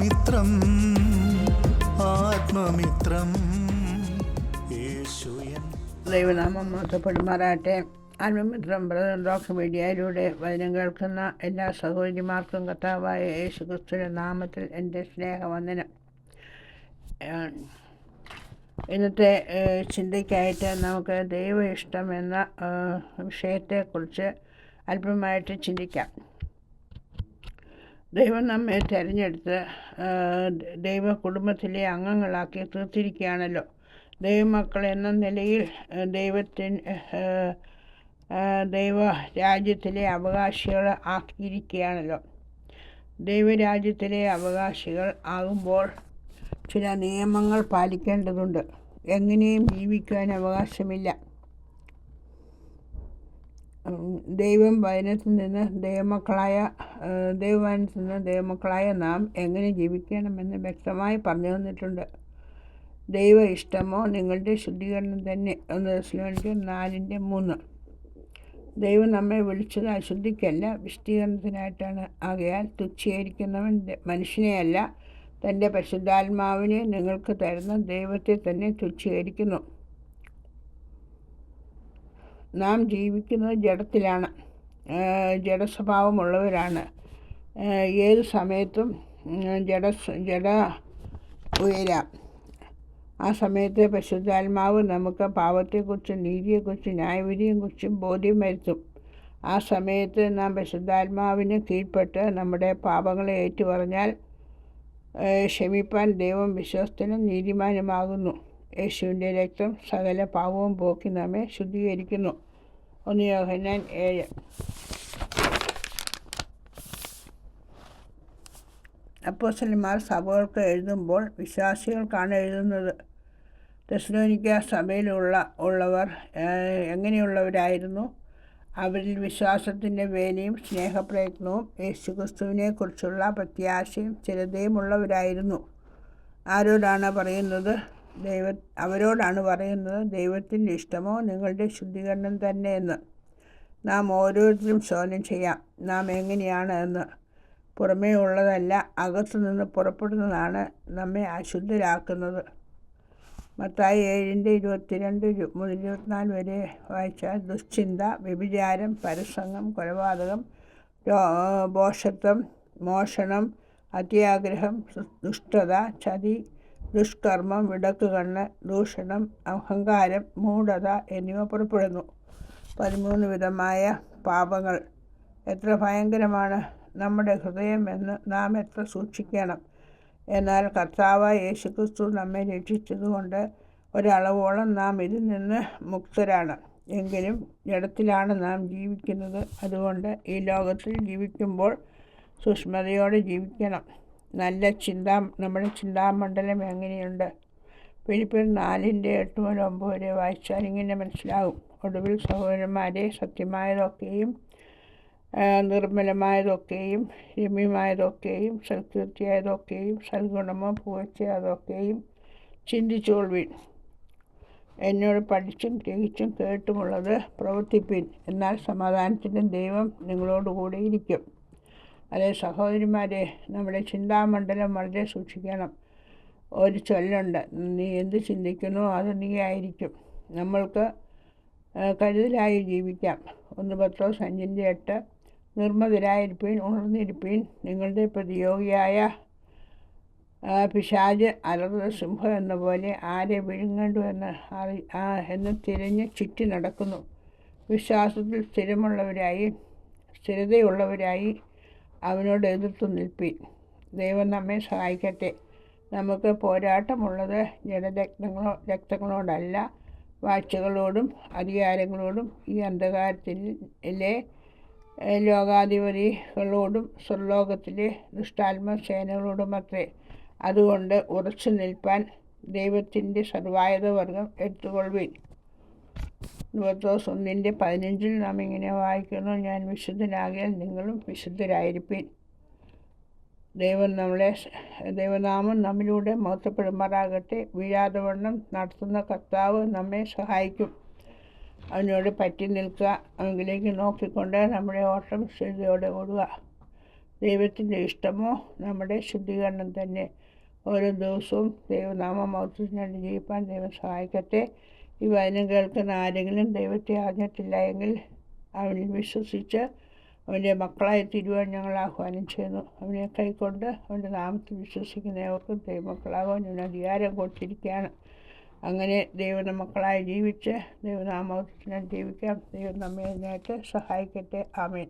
ആത്മമിത്രം ആത്മമിത്രം. ദൈവനാമം മോശപ്പെടുമാറാട്ടെ ആത്മമിത്രം brother doctor മീഡിയയിലൂടെ വചനം കേൾക്കുന്ന എല്ലാ സഹോദരിമാർക്കും കർത്താവായ യേശു ക്രിസ്തുവിന്റെ നാമത്തിൽ എന്റെ സ്നേഹവന്ദനം. ഇന്നത്തെ ചിന്തയ്ക്കായിട്ട് നമുക്ക് ദൈവ ഇഷ്ടം എന്ന വിഷയത്തെക്കുറിച്ച് അല്പമായിട്ട് ചിന്തിക്കാം. ദൈവം നമ്മെ തിരഞ്ഞെടുത്ത് ദൈവ കുടുംബത്തിലെ അംഗങ്ങളാക്കി തീർത്തിരിക്കുകയാണല്ലോ. ദൈവമക്കൾ എന്ന നിലയിൽ ദൈവത്തിന് ദൈവ രാജ്യത്തിലെ അവകാശികൾ ആക്കിയിരിക്കുകയാണല്ലോ. ദൈവരാജ്യത്തിലെ അവകാശികൾ ആകുമ്പോൾ ചില നിയമങ്ങൾ പാലിക്കേണ്ടതുണ്ട്. എങ്ങനെയും ജീവിക്കാൻ അവകാശമില്ല. ദൈവം വചനത്തിൽ നിന്ന് ദൈവമക്കളായ ദൈവവചനത്തിൽ നിന്ന് ദൈവമക്കളായ നാം എങ്ങനെ ജീവിക്കണമെന്ന് വ്യക്തമായി പറഞ്ഞു തന്നിട്ടുണ്ട്. ദൈവ ഇഷ്ടമോ? നിങ്ങളുടെ ശുദ്ധീകരണം തന്നെ. ഒന്ന് ദശലോനിക്ക് നാലിന്റെ മൂന്ന്. ദൈവം നമ്മെ വിളിച്ചത് അശുദ്ധിക്കല്ല വിശുദ്ധീകരണത്തിനായിട്ടാണ്. ആകയാൽ തുച്ഛീകരിക്കുന്നവൻ മനുഷ്യനെയല്ല. തന്റെ പരിശുദ്ധാത്മാവിനെ നിങ്ങൾക്ക് തരുന്ന ദൈവത്തെ തന്നെ തുച്ഛീകരിക്കുന്നു. നാം ജീവിക്കുന്നത് ജഡത്തിലാണ്. ജഡസ്വഭാവമുള്ളവരാണ്. ഏത് സമയത്തും ജഡ ജഡ ഉയരാം. ആ സമയത്തെ പരിശുദ്ധാത്മാവ് നമുക്ക് പാപത്തെക്കുറിച്ചും നീതിയെക്കുറിച്ചും ന്യായവിധിയെക്കുറിച്ചും ബോധ്യം വരുത്തും. ആ സമയത്ത് നാം പരിശുദ്ധാത്മാവിന് കീഴ്പ്പെട്ട് നമ്മുടെ പാപങ്ങളെ ഏറ്റുപറഞ്ഞാൽ ക്ഷമിപ്പാൻ ദൈവം വിശ്വസ്തനും നീതിമാനുമാകുന്നു. യേശുവിന്റെ രക്തം സകല പാവവും പോക്കി നമ്മെ ശുദ്ധീകരിക്കുന്നു. ഒന്ന് യോഹന്നാൻ ഏഴ്. അപ്പോസന്മാർ സഭകൾക്ക് എഴുതുമ്പോൾ വിശ്വാസികൾക്കാണ് എഴുതുന്നത്. തെസ്ലോനിക്ക സഭയിലുള്ള ഉള്ളവർ എങ്ങനെയുള്ളവരായിരുന്നു? അവരിൽ വിശ്വാസത്തിന്റെ വേലയും സ്നേഹപ്രയത്നവും യേശുക്രിസ്തുവിനെക്കുറിച്ചുള്ള പ്രത്യാശയും സ്ഥിരതയും ഉള്ളവരായിരുന്നു ആരോടാണ് പറയുന്നത്? ദൈവ അവരോടാണ് പറയുന്നത് ദൈവത്തിന്റെ ഇഷ്ടമോ നിങ്ങളുടെ ശുദ്ധീകരണം തന്നെ എന്ന്. നാം ഓരോരുത്തരും ശോധന ചെയ്യാം നാം എങ്ങനെയാണ് എന്ന്. പുറമേ ഉള്ളതല്ല അകത്തു നിന്ന് പുറപ്പെടുന്നതാണ് നമ്മെ അശുദ്ധരാക്കുന്നത്. മത്തായി ഏഴിന്റെ ഇരുപത്തിരണ്ട് ഇരു- മുതൽ ഇരുപത്തിനാല് വരെ വായിച്ചാൽ ദുശ്ചിന്ത വ്യഭിചാരം പരസംഗം കൊലപാതകം ബോഷത്വം മോഷണം അത്യാഗ്രഹം ദുഷ്ടത ചതി ദുഷ്കർമ്മം വിടക്കുകണ്ണ് ദൂഷണം അഹങ്കാരം മൂഢത എന്നിവ പുറപ്പെടുന്നു. പതിമൂന്ന് വിധമായ പാപങ്ങൾ. എത്ര ഭയങ്കരമാണ് നമ്മുടെ ഹൃദയം എന്ന് നാം എത്ര സൂക്ഷിക്കണം. എന്നാൽ കർത്താവ് യേശുക്രിസ്തു നമ്മെ രക്ഷിച്ചതുകൊണ്ട് ഒരളവോളം നാം ഇതിൽ നിന്ന് മുക്തരാണ്. എങ്കിലും ജഡത്തിലാണ് നാം ജീവിക്കുന്നത്. അതുകൊണ്ട് ഈ ലോകത്തിൽ ജീവിക്കുമ്പോൾ സുഷ്മതയോടെ ജീവിക്കണം. നല്ല ചിന്താ നമ്മുടെ ചിന്താമണ്ഡലം എങ്ങനെയുണ്ട്? പിരിപ്പിൽ നാലിന്റെ എട്ട് മുതൽ ഒമ്പത് വരെ വായിച്ചാൽ ഇങ്ങനെ മനസ്സിലാകും. ഒടുവിൽ സഹോദരന്മാരെ സത്യമായതൊക്കെയും നിർമ്മലമായതൊക്കെയും രമ്യമായതൊക്കെയും സൽകീർത്തിയായതൊക്കെയും സൽഗുണമോ പുകഴ്ചയായതൊക്കെയും ചിന്തിച്ചുകൊള്ളുവിൻ എന്നോട് പഠിച്ചും ഗ്രഹിച്ചും കേട്ടുമുള്ളത് പ്രവർത്തിപ്പിൻ. എന്നാൽ സമാധാനത്തിന്റെ ദൈവം നിങ്ങളോടുകൂടെ ഇരിക്കും. അതേ സഹോദരിമാരെ നമ്മുടെ ചിന്താമണ്ഡലം വളരെ സൂക്ഷിക്കണം. ഒരു ചൊല്ലുണ്ട് നീ എന്ത് ചിന്തിക്കുന്നു അത് നീ ആയിരിക്കും. നമ്മൾക്ക് കരുതലായി ജീവിക്കാം. ഒന്ന് പത്രോ അഞ്ചിന്റെ എട്ട് നിർമ്മതരായിരിപ്പീൻ ഉണർന്നിരിപ്പീൻ നിങ്ങളുടെ പ്രതിയോഗിയായ പിശാജ് പിശാച് അലറുന്ന സിംഹം എന്ന പോലെ ആരെ വിഴുങ്ങണ്ടു എന്ന് അറി എന്ന് തിരഞ്ഞ് ചുറ്റി നടക്കുന്നു. വിശ്വാസത്തിൽ സ്ഥിരമുള്ളവരായി സ്ഥിരതയുള്ളവരായി അവനോട് എതിർത്തു നിൽപ്പീൻ ദൈവം നമ്മെ സഹായിക്കട്ടെ. നമുക്ക് പോരാട്ടമുള്ളത് ജഡരക്തങ്ങളോ രക്തങ്ങളോടല്ല വാച്ചുകളോടും അധികാരങ്ങളോടും ഈ അന്ധകാരത്തിലെ ലോകാധിപതികളോടും സ്വർലോകത്തിലെ ദുഷ്ടാത്മ സേനകളോടും അത്രേ അതുകൊണ്ട് ഉറച്ചു നിൽപ്പാൻ ദൈവത്തിന്റെ സർവായുധ വർഗം എടുത്തുകൊള്ളുവിൻ. ഇരുപത്തോസ് ഒന്നിന്റെ പതിനഞ്ചിൽ നാം ഇങ്ങനെ വായിക്കുന്നു. ഞാൻ വിശുദ്ധനാകിയാൽ നിങ്ങളും വിശുദ്ധരായിരിക്കും ദൈവം നമ്മളെ ദൈവനാമം നമ്മിലൂടെ മഹത്വപ്പെടുമാറാകട്ടെ. വീഴാതെ വണ്ണം നടത്തുന്ന കർത്താവ് നമ്മെ സഹായിക്കും. അവനോട് പറ്റി നിൽക്കുക. അവങ്കിലേക്ക് നോക്കിക്കൊണ്ട് നമ്മുടെ ഓട്ടം ശുദ്ധിയോടെ ഓടുക. ദൈവത്തിന്റെ ഇഷ്ടമോ? നമ്മുടെ ശുദ്ധീകരണം തന്നെ. ഓരോ ദിവസവും ദൈവനാമം ദൈവനാമമൗത്യത്തിനായിട്ട് ജീവിപ്പാൻ ദൈവം സഹായിക്കട്ടെ. ഈ വചനം കേൾക്കുന്ന ആരെങ്കിലും ദൈവത്തെ അറിഞ്ഞിട്ടില്ല എങ്കിൽ അവനിൽ വിശ്വസിച്ച് അവന്റെ മക്കളായി തീരുവാൻ ഞങ്ങൾ ആഹ്വാനം ചെയ്യുന്നു. അവനെ കൈക്കൊണ്ട് അവന്റെ നാമത്തിൽ വിശ്വസിക്കുന്നവർക്കും ദൈവമക്കളാകാൻ ഞാൻ അധികാരം കൊടുത്തിരിക്കുകയാണ്. അങ്ങനെ ദൈവന മക്കളായി ജീവിച്ച് ദൈവനാമത്തിനായി ജീവിക്കാം. ദൈവം നമ്മെ അതിനായിട്ട് സഹായിക്കട്ടെ. ആമേൻ.